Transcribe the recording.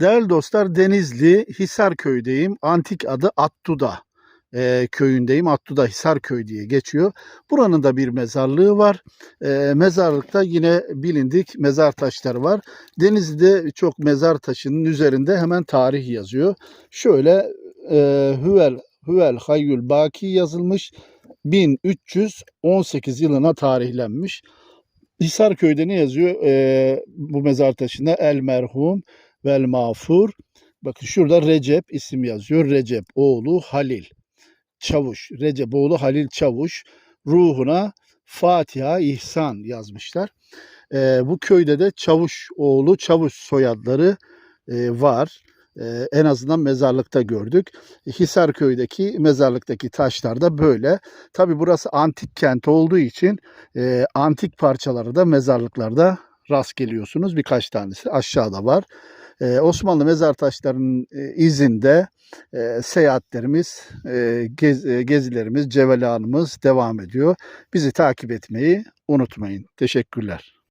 Değerli dostlar Denizli Hisarköy'deyim. Antik adı Attuda e, köyündeyim. Attuda Hisarköy diye geçiyor. Buranın da bir mezarlığı var. E, mezarlıkta yine bilindik mezar taşları var. Denizli'de çok mezar taşının üzerinde hemen tarih yazıyor. Şöyle e, Hüvel Hüvel Hayyül Baki yazılmış. 1318 yılına tarihlenmiş. Hisarköy'de ne yazıyor? E, bu mezar taşında El Merhum vel Mağfur. Bakın şurada Recep isim yazıyor. Recep oğlu Halil Çavuş. Recep oğlu Halil Çavuş. Ruhuna Fatiha İhsan yazmışlar. E, bu köyde de Çavuş oğlu Çavuş soyadları e, var. E, en azından mezarlıkta gördük. Hisarköy'deki mezarlıktaki taşlar da böyle. Tabi burası antik kent olduğu için e, antik parçaları da mezarlıklarda rast geliyorsunuz. Birkaç tanesi aşağıda var. E, Osmanlı mezar taşlarının e, izinde e, seyahatlerimiz, e, gezilerimiz, cevelanımız devam ediyor. Bizi takip etmeyi unutmayın. Teşekkürler.